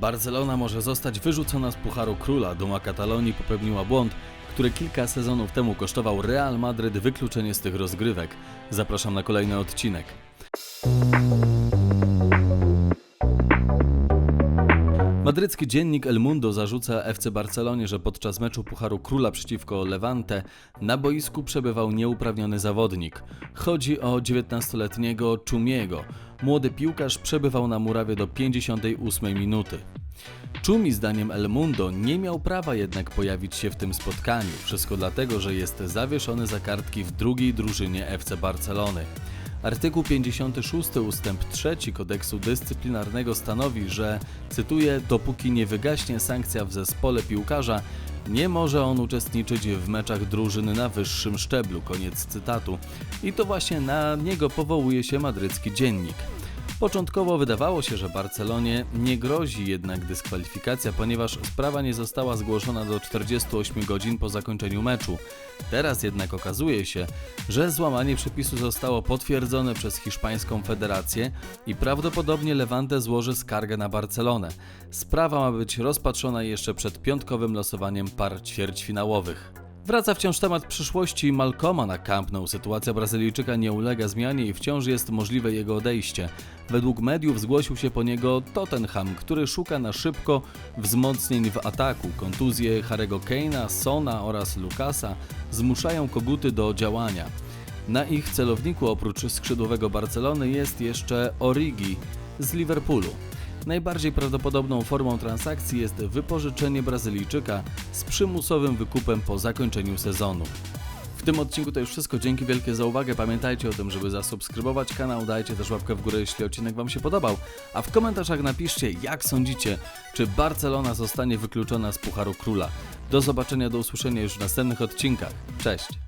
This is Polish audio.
Barcelona może zostać wyrzucona z Pucharu Króla. Duma Katalonii popełniła błąd, który kilka sezonów temu kosztował Real Madryt wykluczenie z tych rozgrywek. Zapraszam na kolejny odcinek. Madrycki dziennik El Mundo zarzuca FC Barcelonie, że podczas meczu Pucharu Króla przeciwko Levante na boisku przebywał nieuprawniony zawodnik. Chodzi o 19-letniego Czumiego. Młody piłkarz przebywał na murawie do 58 minuty. Czumi zdaniem El Mundo nie miał prawa jednak pojawić się w tym spotkaniu. Wszystko dlatego, że jest zawieszony za kartki w drugiej drużynie FC Barcelony. Artykuł 56 ustęp 3 kodeksu dyscyplinarnego stanowi, że, cytuję, dopóki nie wygaśnie sankcja w zespole piłkarza, nie może on uczestniczyć w meczach drużyn na wyższym szczeblu. Koniec cytatu. I to właśnie na niego powołuje się madrycki dziennik. Początkowo wydawało się, że Barcelonie nie grozi jednak dyskwalifikacja, ponieważ sprawa nie została zgłoszona do 48 godzin po zakończeniu meczu. Teraz jednak okazuje się, że złamanie przepisu zostało potwierdzone przez hiszpańską federację i prawdopodobnie Levante złoży skargę na Barcelonę. Sprawa ma być rozpatrzona jeszcze przed piątkowym losowaniem par ćwierćfinałowych. Wraca wciąż temat przyszłości Malcoma na Camp Nou. Sytuacja Brazylijczyka nie ulega zmianie i wciąż jest możliwe jego odejście. Według mediów zgłosił się po niego Tottenham, który szuka na szybko wzmocnień w ataku. Kontuzje Harego Keina, Sona oraz Lukasa zmuszają koguty do działania. Na ich celowniku oprócz skrzydłowego Barcelony jest jeszcze Origi z Liverpoolu. Najbardziej prawdopodobną formą transakcji jest wypożyczenie Brazylijczyka z przymusowym wykupem po zakończeniu sezonu. W tym odcinku to już wszystko. Dzięki wielkie za uwagę. Pamiętajcie o tym, żeby zasubskrybować kanał. Dajcie też łapkę w górę, jeśli odcinek Wam się podobał. A w komentarzach napiszcie, jak sądzicie, czy Barcelona zostanie wykluczona z Pucharu Króla. Do zobaczenia, do usłyszenia już w następnych odcinkach. Cześć!